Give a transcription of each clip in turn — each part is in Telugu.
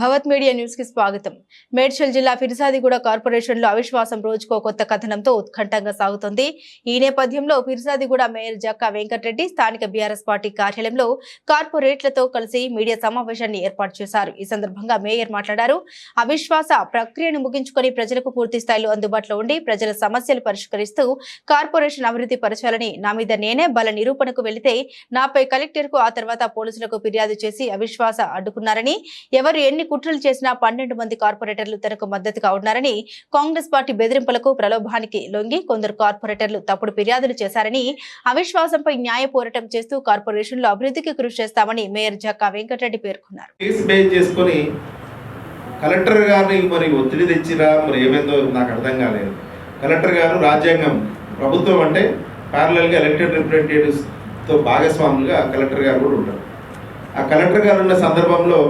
భవత్ మీడియా న్యూస్కి స్వాగతం. మేడ్చల్ జిల్లా ఫిర్సాదిగూడ కార్పొరేషన్లో అవిశ్వాసం రోజుకో కొత్త కథనంతో ఉత్కంఠంగా సాగుతోంది. ఈ నేపథ్యంలో ఫిర్సాదిగూడ మేయర్ జక్కా వెంకటరెడ్డి స్థానిక బీఆర్ఎస్ పార్టీ కార్యాలయంలో కార్పొరేట్లతో కలిసి మీడియా సమావేశాన్ని ఏర్పాటు చేశారు. ఈ సందర్భంగా మేయర్ మాట్లాడారు. అవిశ్వాస ప్రక్రియను ముగించుకొని ప్రజలకు పూర్తి స్థాయిలో అందుబాటులో ఉండి ప్రజల సమస్యలు పరిష్కరిస్తూ కార్పొరేషన్ అభివృద్ధి పరచాలని నా మీద నేనే బల నిరూపణకు వెళితే నాపై కలెక్టర్కు ఆ తర్వాత పోలీసులకు ఫిర్యాదు చేసి అవిశ్వాస అడ్డుకున్నారని ఎవరు ఎన్ని కుట్రలు చేసిన పన్నెండు మంది కార్పొరేటర్లు తనకు మద్దతుగా ఉన్నారని కాంగ్రెస్ పార్టీ బెదిరింపులకు ప్రలోభానికి లొంగి కొందరు కార్పొరేటర్లు తప్పుడు ఫిర్యాదులు చేశారని అవిశ్వాసంపై న్యాయ పోరాటం చేస్తూ కార్పొరేషన్లో అభివృద్ధికి కృషి చేస్తామని మేయర్ జక్కా వెంకటరెడ్డి పేర్కొన్నారు. కలెక్టర్ గారిని మరి ఒత్తిడి తెచ్చిరా? మరి ఏమైందో నాకు అర్థం కాలేదు. కలెక్టర్ గారు రాజ్యాంగం ప్రభుత్వం అంటే ప్యారలల్గా ఎలక్టెడ్ రిప్రజెంటేటివ్స్తో భాగస్వాములుగా కలెక్టర్ గారు కూడా ఉంటారు. ఆ కలెక్టర్ గారు ఉన్న సందర్భంలో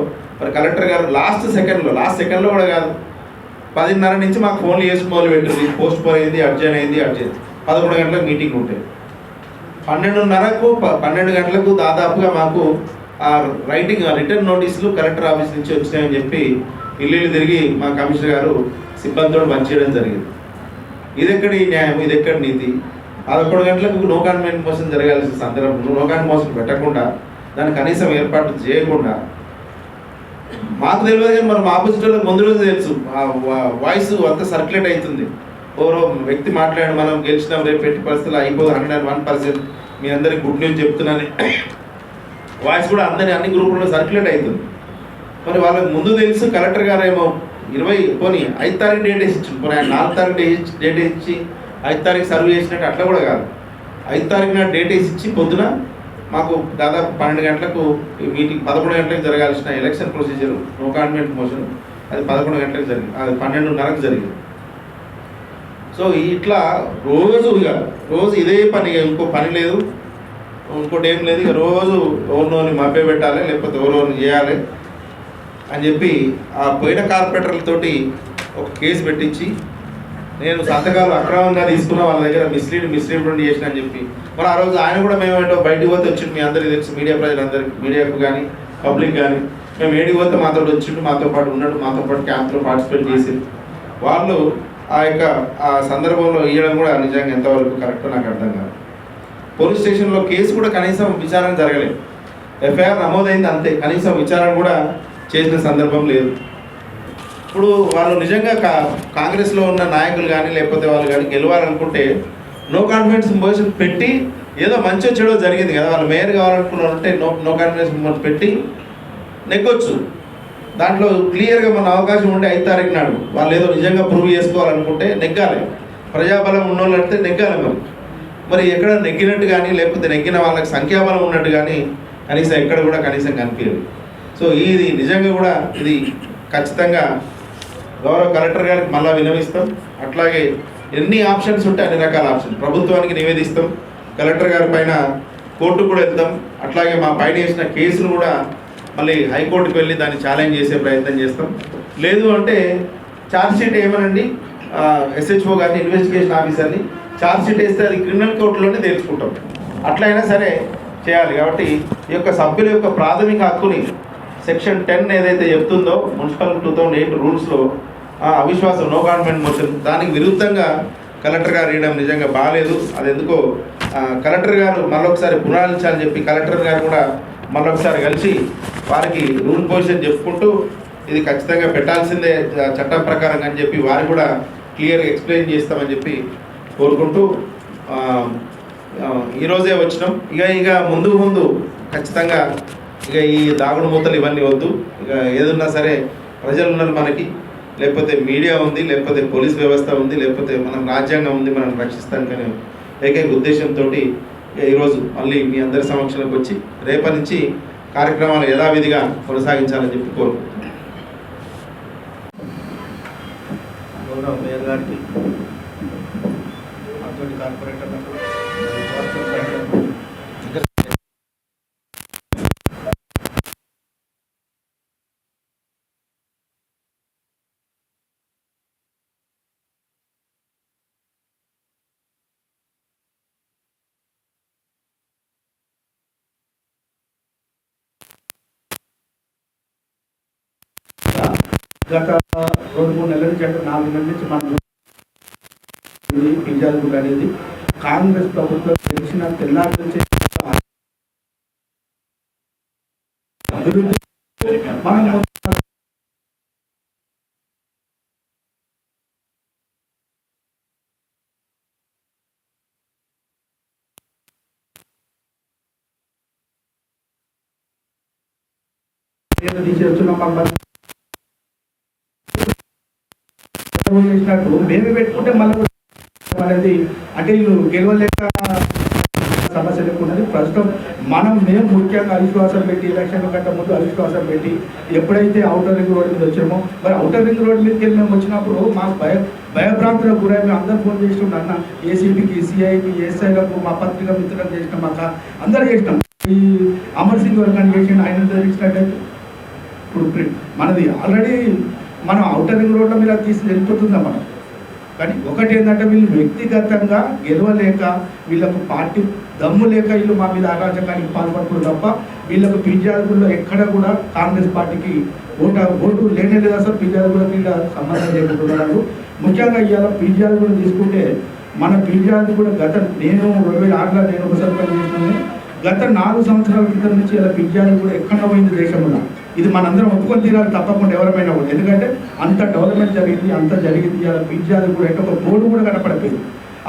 మరి కలెక్టర్ గారు లాస్ట్ సెకండ్లో లాస్ట్ సెకండ్లో కూడా కాదు. పదిన్నర నుంచి మాకు ఫోన్లు చేసి మొదలు పెట్టింది పోస్ట్ పోన్ అయింది అర్జెంట్ అయింది అర్జెంట్ పదకొండు గంటలకు మీటింగ్ ఉంటుంది పన్నెండున్నరకు ప- పన్నెండు గంటలకు దాదాపుగా మాకు ఆ రైటింగ్ రిటర్న్ నోటీసులు కలెక్టర్ ఆఫీస్ నుంచి వచ్చినాయని చెప్పి ఇల్లు తిరిగి మా కమిషనర్ గారు సిబ్బందితో పనిచేయడం జరిగింది. ఇది ఎక్కడి న్యాయం? ఇది ఎక్కడి నీతి? పదకొండు గంటలకు నో కాన్వెంట్ మోషన్ జరగాల్సిన సందర్భంలో నో కాన్ మోషన్ పెట్టకుండా దాన్ని కనీసం ఏర్పాటు చేయకుండా మాకు తెలియదు కానీ మనం ఆపోజిట్ వాళ్ళకి ముందు రోజు తెలుసు. ఆ వా- వాయిస్ అంతా సర్క్యులేట్ అవుతుంది. ఎవరో వ్యక్తి మాట్లాడి మనం గెలిచినాం రేపు పెట్టి పరిస్థితులు అయిపోదు హండ్రెడ్ అండ్ వన్ పర్సెంట్. మీ అందరికి గుడ్ న్యూస్ చెప్తున్నాను. వాయిస్ కూడా అందరి అన్ని గ్రూపుల్లో సర్క్యులేట్ అవుతుంది. మరి వాళ్ళకి ముందు తెలుసు కలెక్టర్ గారు ఏమో ఇరవై పోనీ ఐదు తారీఖు డేట్ వేసి పోనీ ఆయన నాలుగు తారీఖు డేట్ ఇచ్చి- డేట్ ఇచ్చి ఐదు తారీఖు సర్వ్ చేసినట్టు అట్లా కూడా కాదు. ఐదు తారీఖున డేట్ వేసి ఇచ్చి పొద్దున మాకు దాదాపు పన్నెండు గంటలకు మీటింగ్ పదకొండు గంటలకు జరగాల్సిన election procedure no confidence motion అది పదకొండు గంటలకు జరిగింది. అది పన్నెండున్నరకు జరిగింది. సో ఇట్లా రోజు ఇక రోజు ఇదే పని ఇక ఇంకో పని లేదు. ఇంకోటి ఏం లేదు. ఇక రోజు ఎవరినోని మభ్య పెట్టాలి లేకపోతే ఎవరిని చేయాలి అని చెప్పి ఆ పోయిన కార్పొరేటర్లతోటి ఒక కేసు పెట్టించి నేను సంతకాలు అక్రమంగా తీసుకున్న వాళ్ళ దగ్గర మిస్లీడ్ మిస్లీడ్ చేసిన అని చెప్పి. మరి ఆ రోజు ఆయన కూడా మేము ఏంటో బయటికి పోతే వచ్చిండు మీ అందరికీ తెలుసు మీడియా ప్రజలందరికీ మీడియాకు కానీ పబ్లిక్ కానీ మేము ఏడికి పోతే మాతో వచ్చిండు మాతో పాటు ఉన్నాడు మాతో పాటు క్యాంప్లో పార్టిసిపేట్ చేసి వాళ్ళు ఆ యొక్క ఆ సందర్భంలో ఇవ్వడం కూడా నిజంగా ఎంతవరకు కరెక్ట్ నాకు అర్థం కాదు. పోలీస్ స్టేషన్లో కేసు కూడా కనీసం విచారణ జరగలేదు. ఎఫ్ఐఆర్ నమోదైంది అంతే కనీసం విచారణ కూడా చేసిన సందర్భం లేదు. ఇప్పుడు వాళ్ళు నిజంగా కా కాంగ్రెస్లో ఉన్న నాయకులు కానీ లేకపోతే వాళ్ళు కానీ గెలవాలనుకుంటే నో కాన్ఫిడెన్స్ మోషన్ పెట్టి ఏదో మంచి చెడో జరిగింది కదా. వాళ్ళు మేయర్ కావాలనుకున్నారంటే నో నో కాన్ఫిడెన్స్ మోషన్ పెట్టి నెగ్గొచ్చు. దాంట్లో క్లియర్గా మన అవకాశం ఉండే ఐదు తారీఖు నాడు వాళ్ళు ఏదో నిజంగా ప్రూవ్ చేసుకోవాలనుకుంటే నెగ్గాలి. ప్రజాబలం ఉన్నోళ్ళు అంటే నెగ్గాలి మరి. మరి ఎక్కడ నెగ్గినట్టు కానీ లేకపోతే నెగ్గిన వాళ్ళకి సంఖ్యాబలం ఉన్నట్టు కానీ కనీసం ఎక్కడ కూడా కనీసం కనిపించదు. సో ఇది నిజంగా కూడా ఇది ఖచ్చితంగా గౌరవ కలెక్టర్ గారికి మళ్ళీ వినవిస్తాం. అట్లాగే ఎన్ని ఆప్షన్స్ ఉంటే అన్ని రకాల ఆప్షన్ ప్రభుత్వానికి నివేదిస్తాం. కలెక్టర్ గారి పైన కోర్టు కూడా వెళ్తాం. అట్లాగే మా పైన వేసిన కేసును కూడా మళ్ళీ హైకోర్టుకు వెళ్ళి దాన్ని ఛాలెంజ్ చేసే ప్రయత్నం చేస్తాం. లేదు అంటే ఛార్జ్షీట్ ఏమనండి? ఎస్హెచ్ఓ గారిని ఇన్వెస్టిగేషన్ ఆఫీసర్ని ఛార్జ్షీట్ వేస్తే అది క్రిమినల్ కోర్టులోనే తేల్చుకుంటాం. అట్లయినా సరే చేయాలి. కాబట్టి ఈ యొక్క సభ్యుల యొక్క ప్రాథమిక హక్కుని సెక్షన్ టెన్ ఏదైతే చెప్తుందో మున్సిపల్ టూ థౌజండ్ ఎయిట్ రూల్స్లో అవిశ్వాసం నో గవర్నమెంట్ మోషన్ దానికి విరుద్ధంగా కలెక్టర్ గారు వేయడం నిజంగా బాగాలేదు అది ఎందుకో కలెక్టర్ గారు మరొకసారి పునరాలించాలని చెప్పి కలెక్టర్ గారు కూడా మరొకసారి కలిసి వారికి రూల్ పొజిషన్ చెప్పుకుంటూ ఇది ఖచ్చితంగా పెట్టాల్సిందే చట్టం ప్రకారం అని చెప్పి వారు కూడా క్లియర్గా ఎక్స్ప్లెయిన్ చేస్తామని చెప్పి కోరుకుంటూ ఈరోజే వచ్చినాం. ఇక ఇక ముందు ముందు ఖచ్చితంగా ఇక ఈ దాగుడు మూతలు ఇవన్నీ వద్దు. ఇక ఏదున్నా సరే ప్రజలు ఉన్నారు మనకి. లేకపోతే మీడియా ఉంది లేకపోతే పోలీస్ వ్యవస్థ ఉంది లేకపోతే మనం రాజ్యాంగం ఉంది మనం రక్షిస్తానికనే ఏకైక ఉద్దేశంతో ఈరోజు మళ్ళీ మీ అందరి సమక్షంలోకి వచ్చి రేపటి నుంచి కార్యక్రమాలు యథావిధిగా కొనసాగించాలని చెప్పి కోరుకుంటున్నాను. గౌరవ మేయర్ గారికి గత రెండు మూడు నెలల నుంచి అంటే నాలుగు నెలల నుంచి మనం ఇది అనేది కాంగ్రెస్ ప్రభుత్వం తెలిసిన తెల్లారి నుంచి అభివృద్ధి మనం ఏదో తీసేస్తున్నాం మమ్మల్ని చేసినట్టు మేమే పెట్టుకుంటే మళ్ళీ అనేది అంటే వీళ్ళు గెలవలేక సమస్య లేకున్నది ప్రస్తుతం మనం మేము ముఖ్యంగా అవిశ్వాసం పెట్టి ఎలక్షన్ కంటే ముందు అవిశ్వాసం పెట్టి ఎప్పుడైతే అవుటర్ రింగ్ రోడ్ మీద వచ్చామో మరి అవుటర్ రింగ్ రోడ్ మీదకి వెళ్ళి మేము వచ్చినప్పుడు మాకు భయ భయభ్రాంతులకు గురై మేము అందరూ ఫోన్ చేసినాం అన్న ఏసీపీకి సిఐకి ఎస్ఐలకు మా పత్రిక మిత్రులకు చేసినాం మాకు అందరూ చేసినాం. ఈ అమర్ సింగ్ వర్గాన్ని చేసిన ఆయన తెలిసినట్టయితే ఇప్పుడు మనది ఆల్రెడీ మనం అవుటర్ రింగ్ రోడ్ల మీద తీసి వెళ్ళిపోతుందా మనం? కానీ ఒకటి ఏంటంటే వీళ్ళు వ్యక్తిగతంగా గెలవలేక వీళ్ళకు పార్టీ దమ్ము లేక వీళ్ళు మా మీద అరాచకానికి పాల్పడుతున్నారు తప్ప వీళ్ళకు ఫిర్యాదుల్లో ఎక్కడ కూడా కాంగ్రెస్ పార్టీకి ఓటు ఓటు లేనే లేదు అసలు. ఫిర్యాదులకు వీళ్ళ సంబంధం లేకుంటున్నారు ముఖ్యంగా ఇవాళ ఫిర్యాదు కూడా తీసుకుంటే మన ఫిర్యాదు కూడా గత నేను రెండు వేల ఆరులో నేను ఒక సర్పంచ్ చేసినాను గత నాలుగు సంవత్సరాల క్రితం నుంచి ఇలా ఫిర్యాదు కూడా ఎక్కడ పోయింది దేశంలో? ఇది మనందరం ఒప్పుకొని తీరాలి తప్పకుండా ఎవరమైనా కూడా. ఎందుకంటే అంత డెవలప్మెంట్ జరిగింది అంత జరిగింది. ఇలా ఫిర్యాదు కూడా అంటే ఒక బోర్డు కూడా కనపడిపోయింది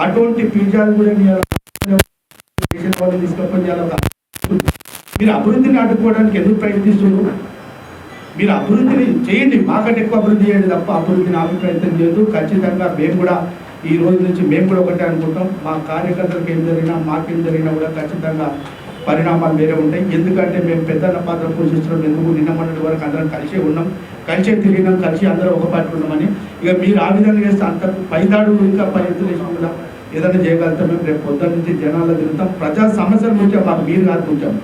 అటువంటి ఫిర్యాదు కూడా తీసుకొని మీరు అభివృద్ధిని అడ్డుకోవడానికి ఎందుకు ప్రయత్నిస్తున్నారు? మీరు అభివృద్ధిని చేయండి. మాకంటే ఎక్కువ అభివృద్ధి చేయండి తప్ప అభివృద్ధిని ఆపి ప్రయత్నం చేయొద్దు. ఖచ్చితంగా మేము కూడా ఈ రోజు నుంచి మేము కూడా ఒకటే అనుకుంటాం. మా కార్యకర్తలకు ఏం జరిగినా మాకేం జరిగినా కూడా ఖచ్చితంగా పరిణామాలు వేరే ఉంటాయి. ఎందుకంటే మేము పెద్దన్న పాత్ర పోషిస్తున్నాం. ఎందుకు? నిన్న మొన్నటి వరకు అందరం కలిసే ఉన్నాం. కలిసే తిరిగినాం. కలిసి అందరం ఒక పార్టీ ఉన్నామని. ఇక మీరు ఆ విధంగా చేస్తే అంత పైదాడు ఇంకా పై ఎత్తులు కదా ఏదైనా చేయగలుగుతాం మేము. రేపు పొద్దున్న నుంచి జనాల్లో తిరుగుతాం. ప్రజా సమస్యల ముఖ్యం మాకు మీరు కాదుకుంటాం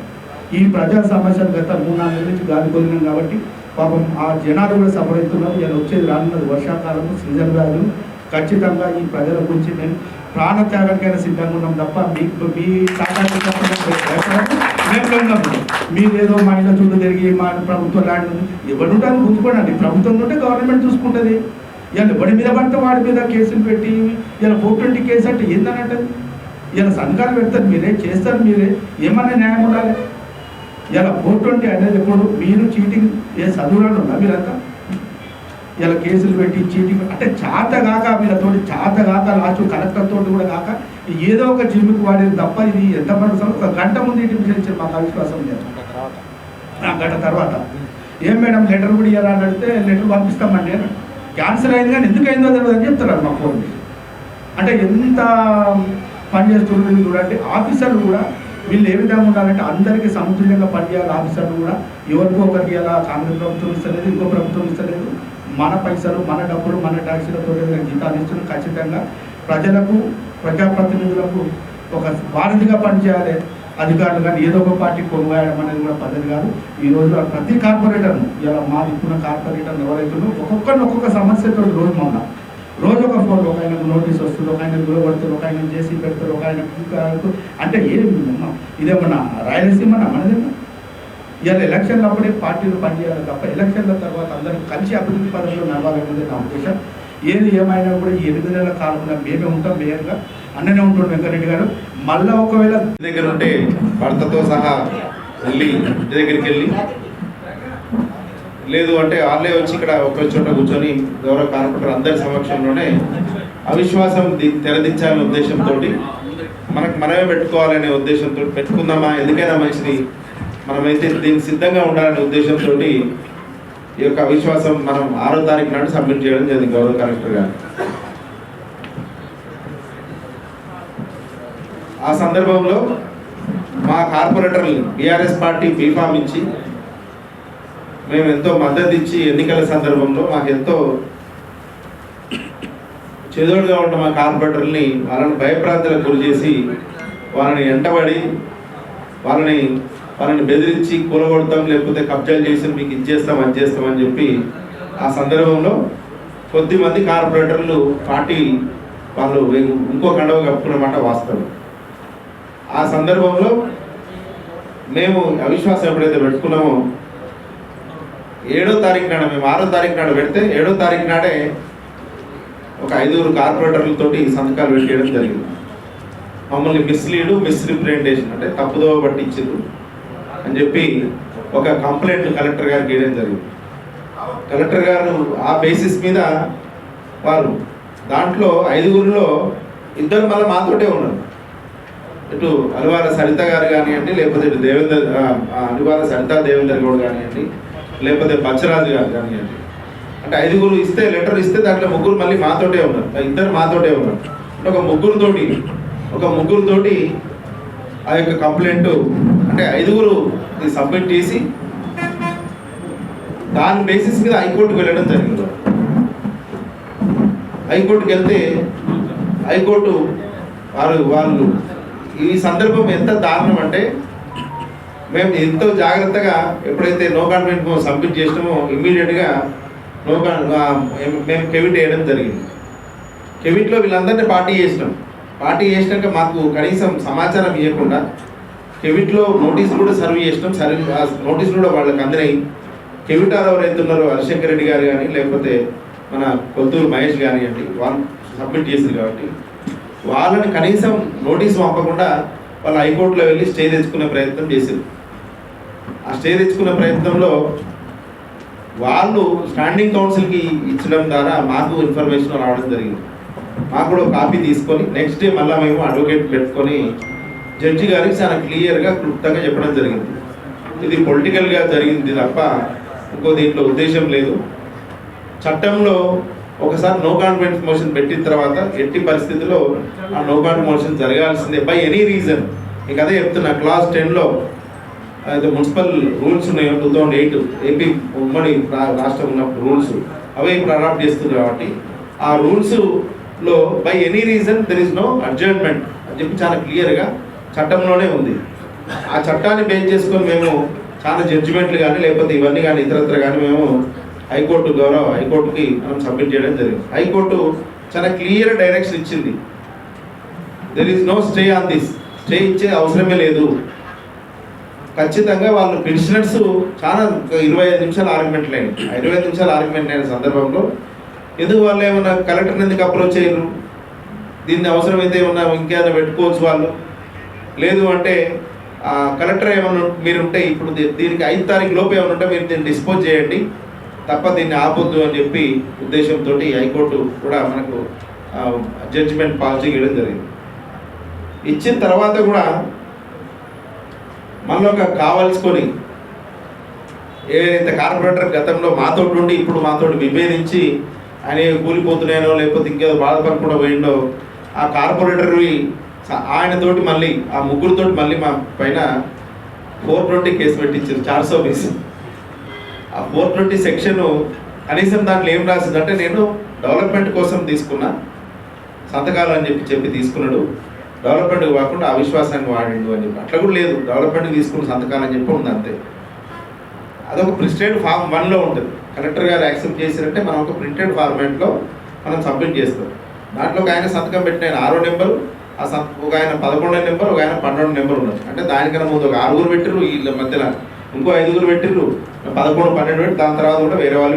ఈ ప్రజా సమస్యలు గత మూడు నాలుగు నుంచి గాలి కొలినాం కాబట్టి పాపం ఆ జనాలు కూడా సఫర్ అవుతున్నారు. ఇలా వచ్చేది రానున్నది వర్షాకాలము సీజన్ వ్యాధులు. ఖచ్చితంగా ఈ ప్రజల గురించి మేము ప్రాణత్యాగానికైనా సిద్ధంగా ఉన్నాం తప్ప మీకు మీ మేము భయపడము. మీరు ఏదో మా ఇళ్ళ చుట్టూ తిరిగి మా ప్రభుత్వం ల్యాండ్ ఎవరు ఉంటుంది గుర్తుకోండి ప్రభుత్వం ఉంటే గవర్నమెంట్ చూసుకుంటుంది. ఇవాళ ఎవడి మీద పడితే వాడి మీద కేసులు పెట్టి ఇలా ఫోర్ ట్వంటీ కేసు అంటే ఏందని అంటే ఇలా సంఘాలు పెడతారు మీరే చేస్తారు మీరే ఏమన్నా న్యాయం ఉండాలి? ఇలా ఫోర్ ట్వంటీ అనేది ఎప్పుడు మీరు చీటింగ్ ఏ చదువులను ఉందా మీరంతా? ఇలా కేసులు పెట్టి చీటింగ్ అంటే చేత కాక వీళ్ళతోటి చేత కాక లాస్ట్ కలెక్టర్ తోటి కూడా కాక ఏదో ఒక జిమ్కి వాడేది తప్ప ఇది ఎంత పడుతుంది ఒక గంట ముందు ఇంటి విషయం మాకు అవిశ్వాసం లేదు. ఆ గంట తర్వాత. ఏం మేడం లెటర్ కూడా ఇవ్వాలని అని అడిగితే లెటర్ పంపిస్తామండి క్యాన్సిల్ అయింది కానీ ఎందుకు అయిందో తెలియదు అని చెప్తున్నారు మా ఫోన్. అంటే ఎంత పని చేస్తున్నారు వీళ్ళు చూడండి ఆఫీసర్లు కూడా వీళ్ళు ఏ విధంగా ఉండాలంటే అందరికీ సమతుల్యంగా పనిచేయాలి ఆఫీసర్లు కూడా. ఎవరికో ఒకరికి ఇలా కాంగ్రెస్ ప్రభుత్వం ఇస్తలేదు ఇంకో ప్రభుత్వం ఇస్తలేదు. మన పైసలు మన డబ్బులు మన ట్యాక్సీలతో జీతాలు ఇస్తున్న. ఖచ్చితంగా ప్రజలకు ప్రజాప్రతినిధులకు ఒక వారధిగా పనిచేయాలి. అధికారులు కానీ ఏదో ఒక పార్టీ కొనుగోయడం అనేది కూడా పద్ధతి కాదు. ఈ రోజు ప్రతి కార్పొరేటర్ను ఇలా మా ఇప్పున్న కార్పొరేటర్లు ఎవరైతున్నారో ఒక్కొక్కరిని ఒక్కొక్క సమస్యతో రోజు మొన్న రోజు ఒక ఫోన్ ఒక ఆయన నోటీస్ వస్తుంది ఒక ఆయన దూరపడుతుంది ఒక ఆయన చేసి పెడతారు ఒక ఆయన అంటే ఏమి ఇదేమన్నా రాయలసీమ మనదేమన్నా? ఇవాళ ఎలక్షన్లు అప్పుడే పార్టీలు పనిచేయాలి తప్ప ఎలక్షన్ల తర్వాత అందరూ కలిసి అభివృద్ధి పదంలో నడవాలనేది నా ఉద్దేశం. ఏది ఏమైనా కూడా ఈ ఎనిమిది నెలల కాలంలో మేమే ఉంటాం మేయర్గా. అన్ననే ఉంటాడు వెంకరెడ్డి గారు. మళ్ళీ ఒకవేళ దగ్గర ఉంటే భర్తతో సహా వెళ్ళి ఇంటి దగ్గరికి వెళ్ళి. లేదు అంటే వాళ్ళే వచ్చి ఇక్కడ ఒక చోట కూర్చొని గౌరవ కార్పొరేటర్ అందరి సమక్షంలోనే అవిశ్వాసం తెరదించాలనే ఉద్దేశంతో మనకు మనమే పెట్టుకోవాలనే ఉద్దేశంతో పెట్టుకుందామా? ఎందుకైనా మనిషిని మనమైతే దీనికి సిద్ధంగా ఉండాలనే ఉద్దేశంతో ఈ యొక్క అవిశ్వాసం మనం ఆరో తారీఖు నాడు సబ్మిట్ చేయడం జరిగింది గౌరవ కలెక్టర్ గారు. ఆ సందర్భంలో మా కార్పొరేటర్లు బీఆర్ఎస్ పార్టీ బీఫామ్ ఇచ్చి మేము ఎంతో మద్దతు ఇచ్చి ఎన్నికల సందర్భంలో మాకు ఎంతో చెదోడుగా ఉన్న మా కార్పొరేటర్ని వాళ్ళని భయప్రాంతాలకు గురి చేసి వాళ్ళని ఎంటబడి వాళ్ళని వాళ్ళని బెదిరించి కూలగొడతాం లేకపోతే కబ్జాలు చేసి మీకు ఇచ్చేస్తాం అది చేస్తామని చెప్పి ఆ సందర్భంలో కొద్దిమంది కార్పొరేటర్లు పార్టీ వాళ్ళు ఇంకో కండవ కప్పుకున్నమాట వాస్తవం. ఆ సందర్భంలో మేము అవిశ్వాసం ఎప్పుడైతే పెట్టుకున్నామో ఏడో తారీఖు నాడు మేము ఆరో తారీఖు నాడు పెడితే ఏడో తారీఖు నాడే ఒక ఐదుగురు కార్పొరేటర్లతోటి సంతకాలు పెట్టేయడం జరిగింది. మమ్మల్ని మిస్లీడు మిస్రిప్రజెంటేషన్ అంటే తప్పుదోవ పట్టించారు అని చెప్పి ఒక కంప్లైంట్ కలెక్టర్ గారికి వేయడం జరిగింది. కలెక్టర్ గారు ఆ బేసిస్ మీద వారు దాంట్లో ఐదుగురిలో ఇద్దరు మళ్ళీ మాతోటే ఉన్నారు. ఇటు అలివార సరిత గారు కానివ్వండి లేకపోతే ఇటు దేవేందర్ ఆ, సరిత దేవేందర్ గౌడ్ కానివ్వండి లేకపోతే బచ్చరాజు గారు కానివ్వండి. అంటే ఐదుగురు ఇస్తే లెటర్ ఇస్తే దాంట్లో ముగ్గురు మళ్ళీ మాతోటే ఉన్నారు. ఇద్దరు మాతోటే ఉన్నారు. అంటే ఒక ముగ్గురుతోటి ఒక ముగ్గురుతోటి ఆ యొక్క కంప్లైంట్ అంటే ఐదుగురు సబ్మిట్ చేసి దాని బేసిస్ మీద హైకోర్టుకు వెళ్ళడం జరిగింది. హైకోర్టుకి వెళ్తే హైకోర్టు వారు వాళ్ళు ఈ సందర్భం ఎంత దారుణం అంటే మేము ఎంతో జాగ్రత్తగా ఎప్పుడైతే నో కాన్ఫిడెంట్ సబ్మిట్ చేసినామో ఇమ్మీడియట్గా నో మేము కెవిట్ వేయడం జరిగింది. కెవిట్లో వీళ్ళందరినీ పార్టీ చేసినాం. పార్టీ చేసినాక మాకు కనీసం సమాచారం ఇవ్వకుండా కెవిట్లో నోటీస్ కూడా సర్వ్ చేసినాం. సర్వ్ ఆ నోటీస్ కూడా వాళ్ళకి అందినాయి. కెవిట్ ఎవరైతే ఉన్నారో హరిశంకర్ రెడ్డి గారు కానీ లేకపోతే మన కొత్తూరు మహేష్ కానివ్వండి వాళ్ళు సబ్మిట్ చేసింది కాబట్టి వాళ్ళని కనీసం నోటీస్ పంపకుండా వాళ్ళు హైకోర్టులో వెళ్ళి స్టే తెచ్చుకునే ప్రయత్నం చేసింది. ఆ స్టే తెచ్చుకునే ప్రయత్నంలో వాళ్ళు స్టాండింగ్ కౌన్సిల్కి ఇచ్చడం ద్వారా మాకు ఇన్ఫర్మేషన్ రావడం జరిగింది. మాకు కూడా కాపీ తీసుకొని నెక్స్ట్ డే మళ్ళీ మేము అడ్వకేట్ పెట్టుకొని జడ్జి గారికి చాలా క్లియర్గా క్లుప్తంగా చెప్పడం జరిగింది. ఇది పొలిటికల్గా జరిగింది తప్ప ఇంకో దీంట్లో ఉద్దేశం లేదు. చట్టంలో ఒకసారి నో కాన్ఫిడెన్స్ మోషన్ పెట్టిన తర్వాత ఎట్టి పరిస్థితుల్లో ఆ నో కాన్ఫిడెన్స్ మోషన్ జరగాల్సిందే బై ఎనీ రీజన్. ఇక అదే చెప్తున్నా క్లాస్ టెన్లో అయితే మున్సిపల్ రూల్స్ ఉన్నాయి టూ థౌజండ్ ఎయిట్ ఏపీ ఉమ్మడి రా- రాష్ట్రం ఉన్నప్పుడు రూల్స్ అవే ఇప్పుడు అడాప్ట్ చేస్తుంది కాబట్టి ఆ రూల్స్లో by any reason there is no adjournment అని చెప్పి చాలా క్లియర్గా చట్టంలోనే ఉంది. ఆ చట్టాన్ని బేస్ చేసుకొని మేము చాలా జడ్జిమెంట్లు కానీ లేకపోతే ఇవన్నీ కానీ ఇతరత్ర కానీ మేము హైకోర్టు గౌరవ హైకోర్టుకి మనం సబ్మిట్ చేయడం జరిగింది. హైకోర్టు చాలా క్లియర్ డైరెక్షన్ ఇచ్చింది. There is no stay on this stay ఇచ్చే అవసరమే లేదు. ఖచ్చితంగా వాళ్ళు పెన్షనర్స్ చాలా ఇరవై ఐదు నిమిషాలు ఆర్గ్యుమెంట్లు లేని. ఇరవై ఐదు నిమిషాలు ఆర్గ్యుమెంట్ అయిన సందర్భంలో ఎందుకు వాళ్ళు ఏమన్నా కలెక్టర్ ఎందుకు అప్రోచ్ చేయరు? దీన్ని అవసరమైతే ఏమన్నా ఇంకేమైనా పెట్టుకోవచ్చు వాళ్ళు? లేదు అంటే ఆ, కలెక్టర్ ఏమైనా మీరు ఉంటే ఇప్పుడు దీ- దీనికి ఐదు తారీఖు లోపు ఏమైనా ఉంటే మీరు దీన్ని డిస్పోజ్ చేయండి. తప్ప దీన్ని ఆపొద్దు అని చెప్పి ఉద్దేశంతో హైకోర్టు కూడా మనకు జడ్జిమెంట్ పాస్ చేయడం జరిగింది. ఇచ్చిన తర్వాత కూడా మళ్ళీ ఒక కావాల్సుకొని ఏదైతే కార్పొరేటర్ గతంలో మాతో ఉండి ఇప్పుడు మాతో విభేదించి ఆయన కూలిపోతున్నాయనో లేకపోతే ఇంకేదో బాధపడకుండా పోయిండో ఆ కార్పొరేటర్వి ఆయనతోటి మళ్ళీ ఆ ముగ్గురుతోటి మళ్ళీ మా పైన ఫోర్ ట్వంటీ కేసు పెట్టించారు చార్సో బీస్ ఆ ఫోర్ ట్వంటీ సెక్షన్ కనీసం దాంట్లో ఏం రాసిందంటే నేను డెవలప్మెంట్ కోసం తీసుకున్నా సంతకాలు అని చెప్పి చెప్పి తీసుకున్నాడు. డెవలప్మెంట్కి కాకుండా అవిశ్వాసానికి వాడిండు అని చెప్పి. అట్లా కూడా లేదు. డెవలప్మెంట్ తీసుకున్న సంతకాలు అని చెప్పి ఉంది అంతే. అదొక ప్రింటెడ్ ఫామ్ వన్లో ఉంటుంది. కలెక్టర్ గారు యాక్సెప్ట్ చేసినట్టే మనం ఒక ప్రింటెడ్ ఫార్మాట్లో మనం సబ్మిట్ చేస్తాం. దాంట్లో ఒక ఆయన సంతకం పెట్టిన ఆరో నెంబరు ఆ ఒక ఆయన పదకొండో నెంబర్ ఒక ఆయన పన్నెండు నెంబర్ ఉన్నారు. అంటే దానికన్నా ముందు ఒక ఆరుగురు పెట్టిర్రు వీళ్ళ మధ్యలో ఇంకో ఐదుగురు పెట్టిర్రు పదకొండు పన్నెండు పెట్టి దాని తర్వాత కూడా వేరే వాళ్ళు